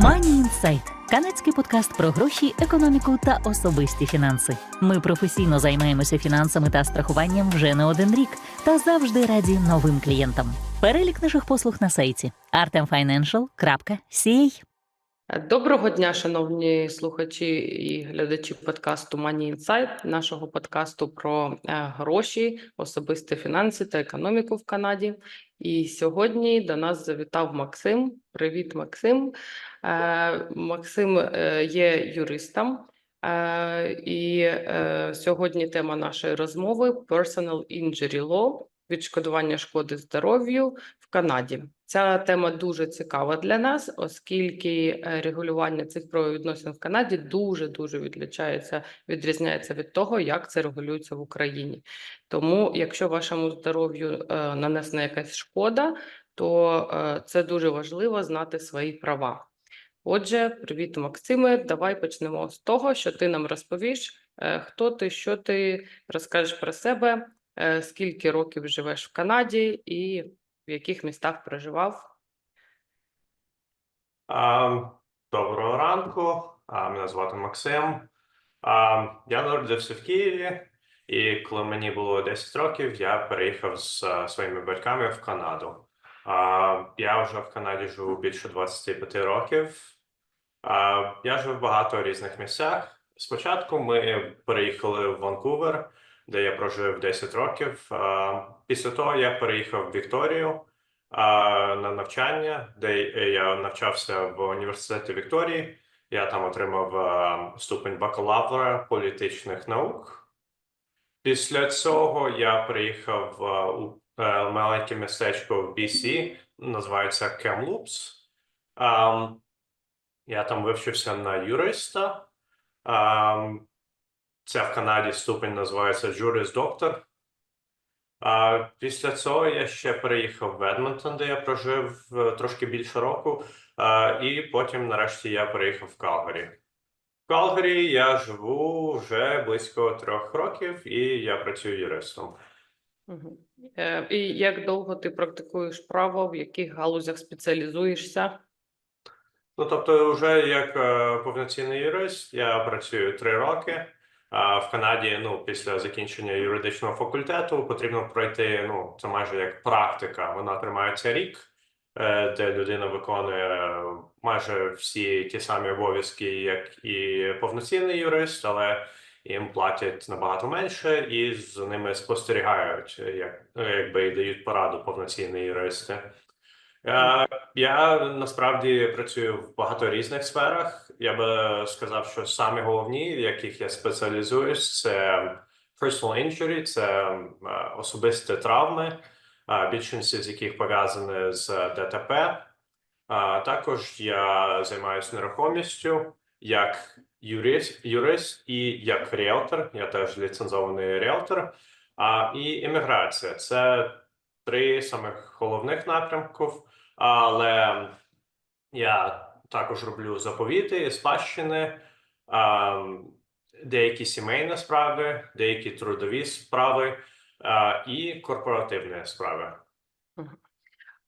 Money Insight – канадський подкаст про гроші, економіку та особисті фінанси. Ми професійно займаємося фінансами та страхуванням вже не один рік та завжди раді новим клієнтам. Перелік наших послуг на сайті artemfinancial.ca Доброго дня, шановні слухачі і глядачі подкасту Money Insight, нашого подкасту про е, гроші, особисті фінанси та економіку в Канаді. І сьогодні до нас завітав Максим. Привіт, Максим. Е, Максим е, є юристом. Е, І сьогодні тема нашої розмови Personal Injury Law, відшкодування шкоди здоров'ю в Канаді. Ця тема дуже цікава для нас, оскільки регулювання цих правовідносин в Канаді дуже дуже відлічається, відрізняється від того, як це регулюється в Україні. Тому, якщо вашому здоров'ю нанесена якась шкода, то це дуже важливо знати свої права. Отже, привіт, Максиме. Давай почнемо з того, що ти нам розповіш, е, хто ти, що ти розкажеш про себе, е, скільки років живеш в Канаді і в яких містах проживав. Доброго ранку, мене звати Максим. Я народився в Києві, і коли мені було 10 років, я переїхав з своїми батьками в Канаду. Я вже в Канаді живу більше 25 років. А, Я жив в багато різних місцях. Спочатку ми переїхали в Ванкувер, де я прожив 10 років. Після того я переїхав в Вікторію на навчання, де я навчався в університеті Вікторії. Я там отримав ступень бакалавра політичних наук. Після цього я приїхав у маленьке містечко в BC, називається Кемлупс. А, Я там вивчився на юриста. А, Це в Канаді ступень називається Juris Doctor. А після цього я ще переїхав в Едмонтон, де я прожив е, трошки більше року, а, і потім, нарешті, я переїхав в Калгарі. В Калгарі я живу вже близько трьох років, і я працюю юристом. Мгм. Е, І як довго ти практикуєш право, в яких галузях спеціалізуєшся? Ну, тобто, вже як е, повноцінний юрист, я працюю три роки. А в Канаді, ну, після закінчення юридичного факультету потрібно пройти, ну, це майже як практика. Вона тримається рік, е, де людина виконує майже всі ті самі обов'язки, як і повноцінний юрист, але їм платять набагато менше, і з ними спостерігають, як, якби і дають пораду повноцінні юристи. Е, Я насправді працюю в багато різних сферах. Я би сказав, що самі головні, в яких я спеціалізуюсь, це personal injury, це е, особисті травми, е, більшість з яких пов'язані з ДТП. Е, Також я займаюся нерухомістю як юрист, юрист і як ріелтор. Я теж ліцензований ріелтор. А і імміграція це три самих головних напрямків. Але я також роблю заповіти, спадщини, деякі сімейні справи, деякі трудові справи і корпоративні справи.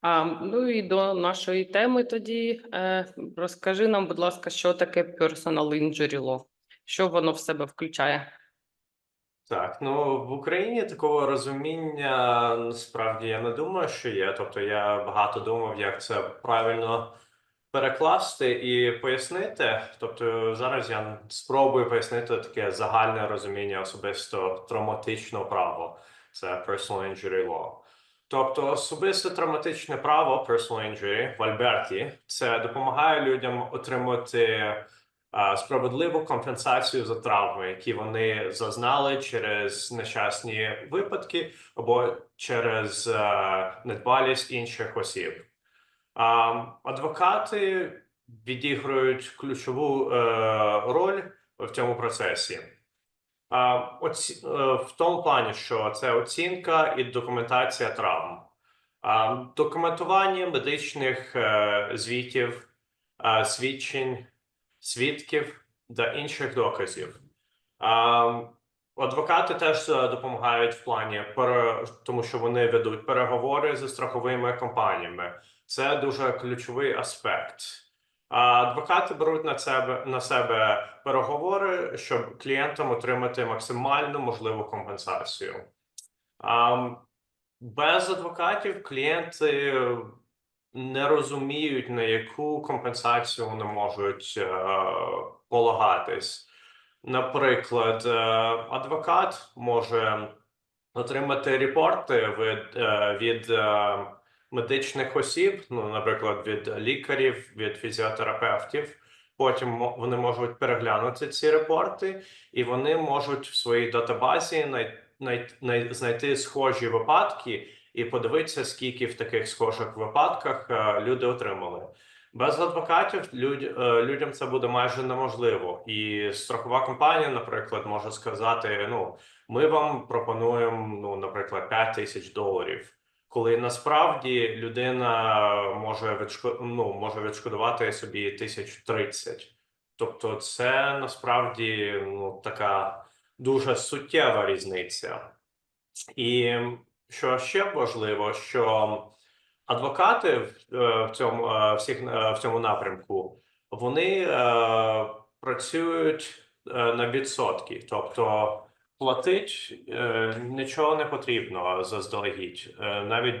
А, ну і до нашої теми тоді е, розкажи нам, будь ласка, що таке personal injury law? Що воно в себе включає? Так, ну в Україні такого розуміння насправді я не думаю, що є. Тобто я багато думав, як це правильно перекласти і пояснити. Тобто зараз я спробую пояснити таке загальне розуміння особисто травматичного права. Це personal injury law. Тобто особисте травматичне право personal injury в Альберті це допомагає людям отримати а, справедливу компенсацію за травми, які вони зазнали через нещасні випадки або через е, недбалість інших осіб. А, адвокати відіграють ключову е, роль в цьому процесі. Оці, е, в тому плані, що це оцінка і документація травм, документування медичних е, звітів, е, свідчень, свідків та інших доказів. Адвокати теж допомагають в плані, тому що вони ведуть переговори зі страховими компаніями. Це дуже ключовий аспект. Адвокати беруть на себе на себе переговори, щоб клієнтам отримати максимальну можливу компенсацію. Без адвокатів клієнти не розуміють, на яку компенсацію вони можуть е, полагатись. Наприклад, е, адвокат може отримати репорти від, е, від медичних осіб, ну, наприклад, від лікарів, від фізіотерапевтів. Потім вони можуть переглянути ці репорти, і вони можуть в своїй датабазі най, най, най, знайти схожі випадки і подивитися, скільки в таких схожих випадках е, люди отримали. Без адвокатів люд, е, людям це буде майже неможливо. І страхова компанія, наприклад, може сказати: ну, ми вам пропонуємо, ну, наприклад, 5 тисяч доларів. Коли насправді людина може відшко... ну, може відшкодувати собі 1030. Тобто, це насправді ну, така дуже суттєва різниця. І що ще важливо, що адвокати в, е, цьому е, всіх е, в цьому напрямку вони працюють на відсотки, тобто платить е, нічого не потрібно заздалегідь, Е, навіть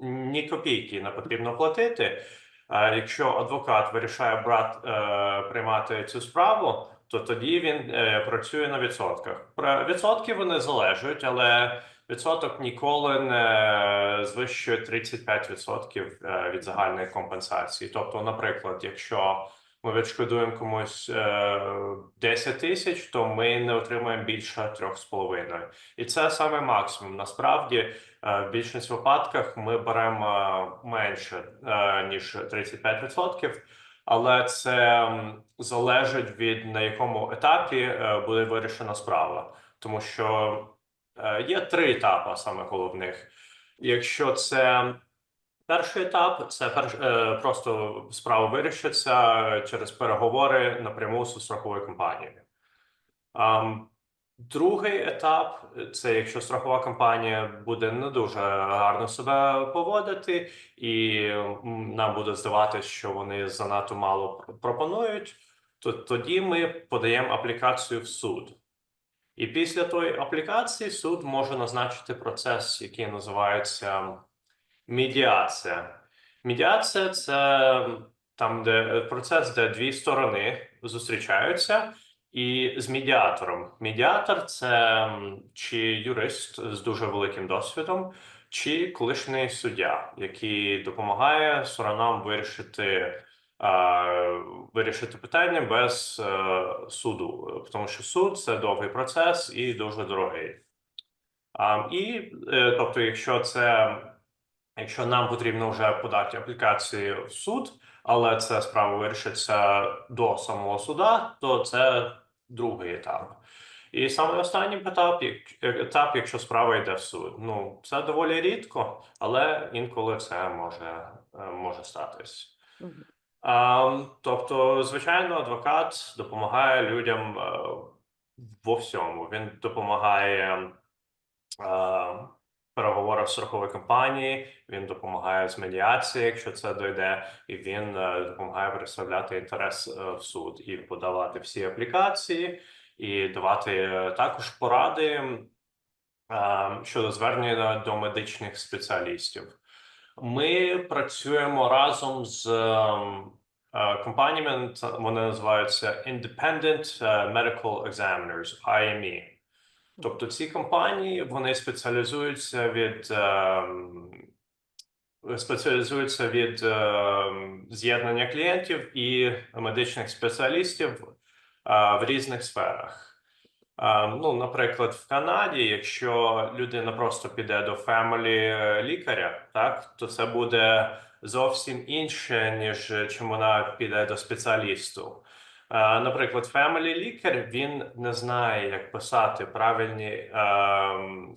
ні копійки не потрібно платити. Якщо адвокат вирішає брат е, приймати цю справу, то тоді він працює на відсотках. Про відсотки вони залежать, але відсоток ніколи не звищує 35% е, від загальної компенсації. Тобто, наприклад, якщо ми відшкодуємо комусь е, 10 тисяч, то ми не отримаємо більше 3,5. І це саме максимум. Насправді, е, в більшість випадках ми беремо е, менше е, ніж 35%, але це залежить від на якому етапі е, буде вирішена справа, тому що е, є три етапи саме головних. Якщо це перший етап, це перш, е, просто справа вирішиться через переговори напряму з страховою компанією. Другий етап це якщо страхова компанія буде не дуже гарно себе поводити, і нам буде здаватися, що вони занадто мало пропонують, то тоді ми подаємо аплікацію в суд. І після тої аплікації суд може назначити процес, який називається медіація. Медіація це там, де процес, де дві сторони зустрічаються і з медіатором. Медіатор це чи юрист з дуже великим досвідом, чи колишній суддя, який допомагає сторонам вирішити, вирішити питання без е, суду, тому що суд це довгий процес і дуже дорогий. І е, тобто, якщо це якщо нам потрібно вже подати аплікацію в суд, але ця справа вирішиться до самого суда, то це другий етап. І саме останній етап, етап, якщо справа йде в суд. Ну, це доволі рідко, але інколи це може, е, може статись. Мгм. А, тобто, звичайно, адвокат допомагає людям е, во всьому. Він допомагає е, переговорах з страхової компанії, він допомагає з медіації, якщо це дойде, і він е, допомагає представляти інтерес е, в суд і подавати всі аплікації, і давати е, також поради щодо звернення до медичних спеціалістів. Ми працюємо разом з компаніями, вони називаються Independent Medical Examiners, IME. Тобто ці компанії вони спеціалізуються від ем, спеціалізуються від ем, з'єднання клієнтів і медичних спеціалістів е, в різних сферах. Е, Ну, наприклад, в Канаді, якщо людина просто піде до фемелі лікаря, так то це буде зовсім інше, ніж чим вона піде до спеціалісту. Е, Наприклад, фемелі лікар він не знає, як писати правильні ем,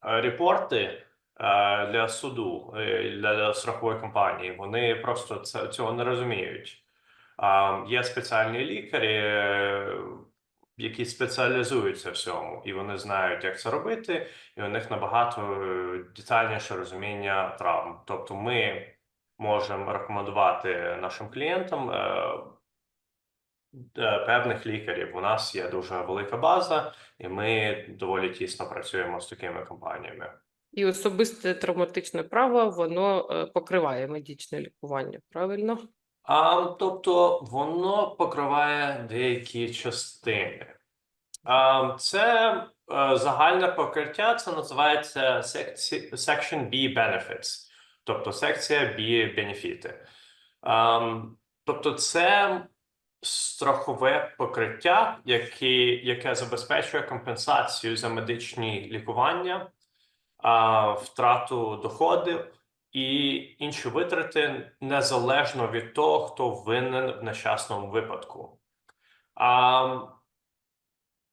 репорти е, для суду, е, для страхової компанії. Вони просто цього не розуміють. Є спеціальні лікарі, які спеціалізуються в цьому, і вони знають, як це робити, і у них набагато детальніше розуміння травм. Тобто, ми можемо рекомендувати нашим клієнтам певних лікарів. У нас є дуже велика база, і ми доволі тісно працюємо з такими компаніями. І особисте травматичне право воно е, покриває медичне лікування, правильно? А, тобто воно покриває деякі частини. А, це е, загальне покриття, це називається Section B Benefits, тобто секція B бенефіти. Тобто це страхове покриття, яке, яке забезпечує компенсацію за медичні лікування, а, втрату доходів і інші витрати незалежно від того, хто винен в нещасному випадку. А,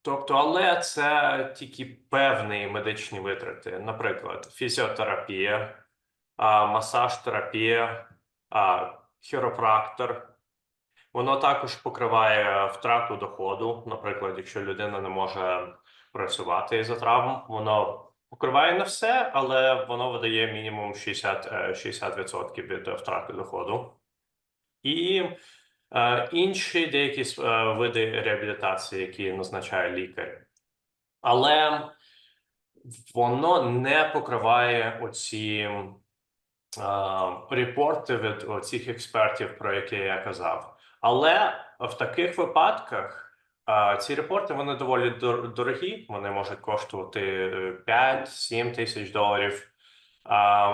тобто, але це тільки певні медичні витрати, наприклад, фізіотерапія, а, масаж-терапія, а, хіропрактор. Воно також покриває втрату доходу. Наприклад, якщо людина не може працювати із-за травм, воно покриває не все, але воно видає мінімум 60, е, 60% від е, втрати доходу. І е, інші деякі е, види реабілітації, які назначає лікар. Але воно не покриває оці е, репорти від цих експертів, про які я казав. Але в таких випадках ці репорти вони доволі дорогі, вони можуть коштувати 5-7 тисяч доларів.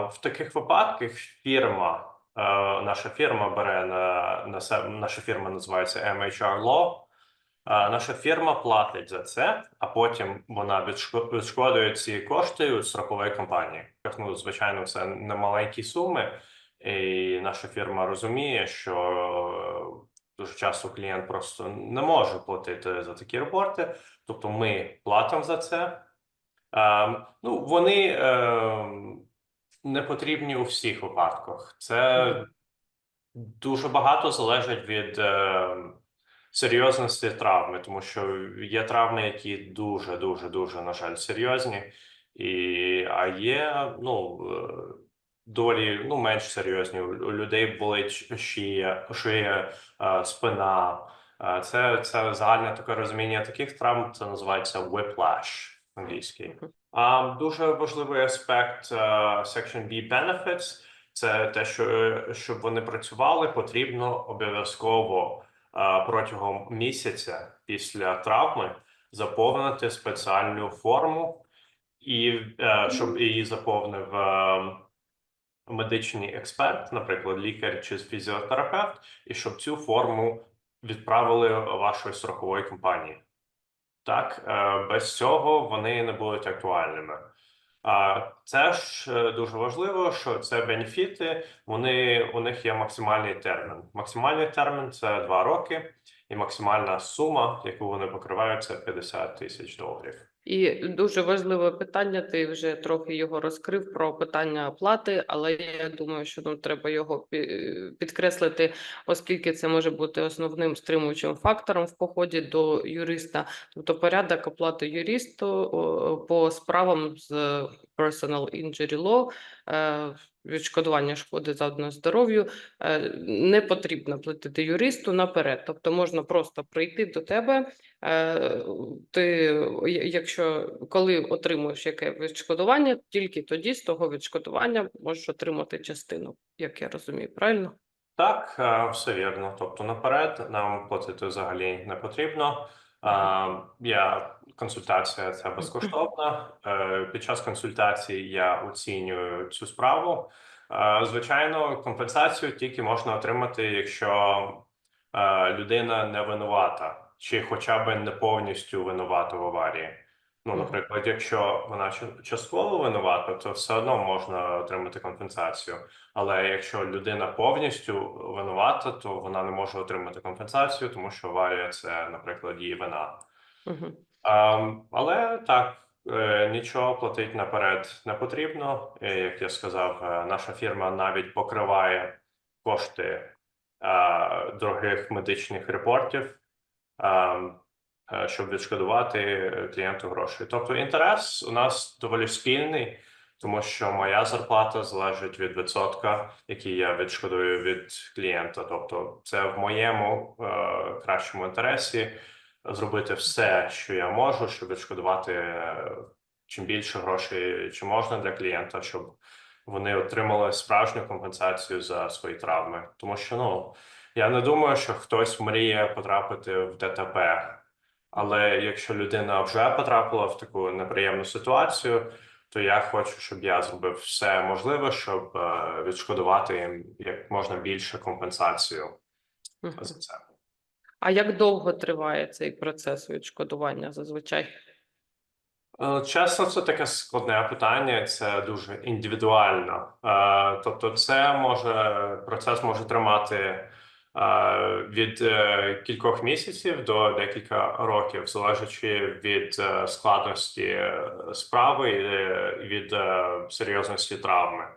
В таких випадках фірма, е, наша фірма бере на, на себе, наша фірма називається MHR Law. Наша фірма платить за це, а потім вона відшко- відшкодує ці кошти у страхової компанії. Ну, звичайно, це не маленькі суми, і наша фірма розуміє, що дуже часто клієнт просто не може платити за такі репорти. Тобто ми платимо за це. Ем, ну, вони ем, не потрібні у всіх випадках. Це дуже багато залежить від ем, серйозності травми, тому що є травми, які дуже, дуже, дуже, на жаль, серйозні, і, а є ну, е, долі ну, менш серйозні. У людей болить шия, шия е, спина. Е, Це, це загальне таке розуміння таких травм, це називається whiplash англійський. А дуже важливий аспект е, Section B Benefits – це те, що щоб вони працювали, потрібно обов'язково протягом місяця після травми заповнити спеціальну форму, і щоб її заповнив медичний експерт, наприклад, лікар чи фізіотерапевт, і щоб цю форму відправили вашої страхової компанії. Так, е, без цього вони не будуть актуальними. А це ж е, дуже важливо, що це бенефіти, вони у них є максимальний термін. Максимальний термін це 2 роки, і максимальна сума, яку вони покривають, це 50 тисяч доларів. І дуже важливе питання. Ти вже трохи його розкрив про питання оплати, але я думаю, що нам треба його підкреслити, оскільки це може бути основним стримуючим фактором в поході до юриста. Тобто порядок оплати юристу по справам з personal injury law, е, відшкодування шкоди завданої здоров'ю, е, не потрібно платити юристу наперед. Тобто можна просто прийти до тебе. Е, Ти, якщо коли отримуєш яке відшкодування, тільки тоді з того відшкодування можеш отримати частину, як я розумію, правильно? Так, е, все вірно. Тобто наперед нам платити взагалі не потрібно. Е, Я консультація це безкоштовна. Під час консультації я оцінюю цю справу. Звичайно, компенсацію тільки можна отримати, якщо людина не винувата, чи хоча б не повністю винувата в аварії. Ну, наприклад, якщо вона ча- частково винувата, то все одно можна отримати компенсацію. Але якщо людина повністю винувата, то вона не може отримати компенсацію, тому що аварія це, наприклад, її вина. Угу. Але так, е, нічого платити наперед не потрібно. Як я сказав, е, наша фірма навіть покриває кошти е, дорогих медичних репортів, щоб відшкодувати клієнту гроші. Тобто інтерес у нас доволі спільний. тому що моя зарплата залежить від відсотка, який я відшкодую від клієнта. Тобто, це в моєму е, кращому інтересі зробити все, що я можу, щоб відшкодувати е, чим більше грошей, чи можна для клієнта, щоб вони отримали справжню компенсацію за свої травми. Тому що ну я не думаю, що хтось мріє потрапити в ДТП. Але якщо людина вже потрапила в таку неприємну ситуацію, то я хочу, щоб я зробив все можливе, щоб е, відшкодувати їм як можна більше компенсацію Мгм. за це. А як довго триває цей процес відшкодування зазвичай? Е, Чесно, це таке складне питання, це дуже індивідуально. Е, Тобто, це може процес може тримати від е, кількох місяців до декілька років, залежачи від е, складності е, справи і від серйозності травми.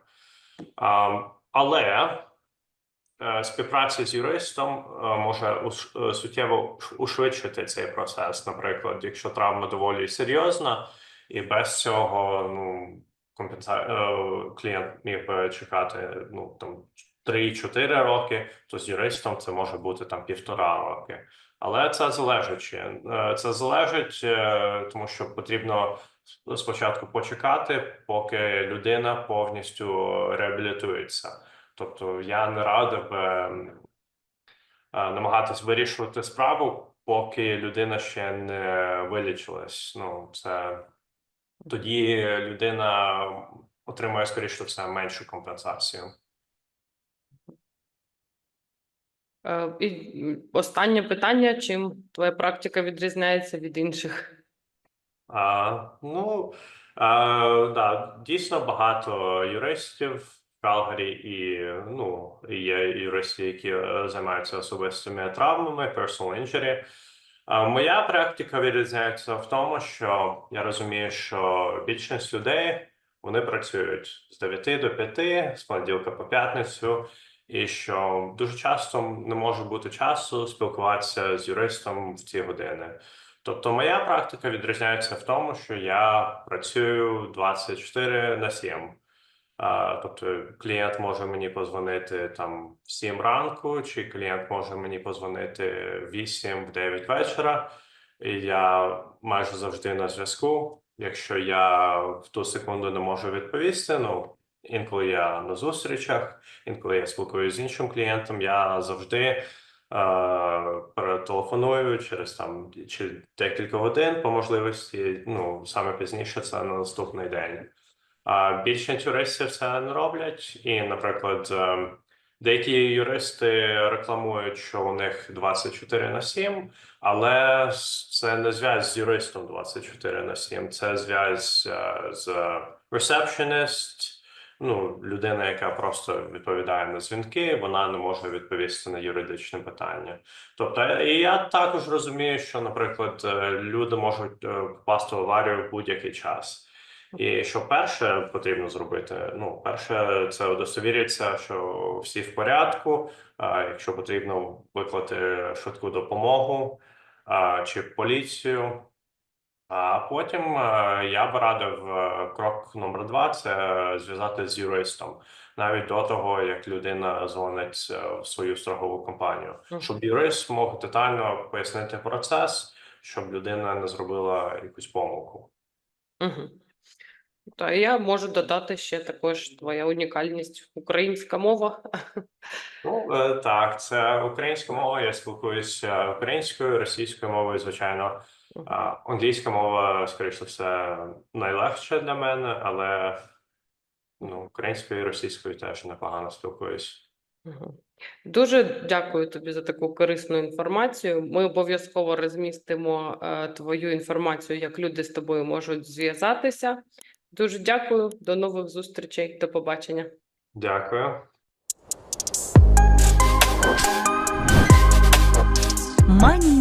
Але співпраця з юристом може суттєво уш- ушвидшити цей процес. Наприклад, якщо травма доволі серйозна, і без цього ну компенса... клієнт міг чекати ну там 3-4 роки, то з юристом це може бути там півтора роки. Але це залежить. е, Це залежить, е, тому що потрібно спочатку почекати, поки людина повністю реабілітується. Тобто я не радив е, намагатись вирішувати справу, поки людина ще не вилічилась. Ну це тоді людина отримує скоріше все меншу компенсацію. Е, І останнє питання: чим твоя практика відрізняється від інших? А, ну а, да, дійсно багато юристів в Калгарі, і ну є юристи, які е, займаються особистими травмами, personal injury. Моя практика відрізняється в тому, що я розумію, що більшість людей вони працюють з 9 до 5, з понеділка по п'ятницю, і що дуже часто не може бути часу спілкуватися з юристом в ці години. Тобто, моя практика відрізняється в тому, що я працюю 24 на 7. Тобто клієнт може мені позвонити там в 7 ранку, чи клієнт може мені позвонити в 8 в 9 вечора, і я майже завжди на зв'язку. Якщо я в ту секунду не можу відповісти, ну інколи я на зустрічах, інколи я спілкуюся з іншим клієнтом, я завжди е, перетелефоную через там чи декілька годин по можливості. Ну саме пізніше це на наступний день. А більшість юристів це не роблять, і, наприклад, е, деякі юристи рекламують, що у них 24 на 7, але це не зв'язь з юристом 24 на 7, це зв'язь е, з receptionist, ну, людина, яка просто відповідає на дзвінки, вона не може відповісти на юридичне питання. Тобто, і я також розумію, що, наприклад, е, люди можуть е, попасти в аварію в будь-який час. І що перше потрібно зробити? Ну, перше, це удостовіритися, що всі в порядку. А якщо потрібно виклати швидку допомогу а, чи поліцію. А потім е, я б радив е, крок номер два це зв'язати з юристом, навіть до того, як людина дзвонить е, в свою страхову компанію, щоб юрист мог детально пояснити процес, щоб людина не зробила якусь помилку. Угу. Та я можу додати ще також твоя унікальність українська мова. Ну так, це українська мова. Я спілкуюся українською, російською мовою, звичайно. А, англійська мова, скоріше за все, найлегша для мене, але ну, українською і російською теж непогано спілкуюсь. Дуже дякую тобі за таку корисну інформацію. Ми обов'язково розмістимо е, твою інформацію, як люди з тобою можуть зв'язатися. Дуже дякую, до нових зустрічей, до побачення. Дякую. Money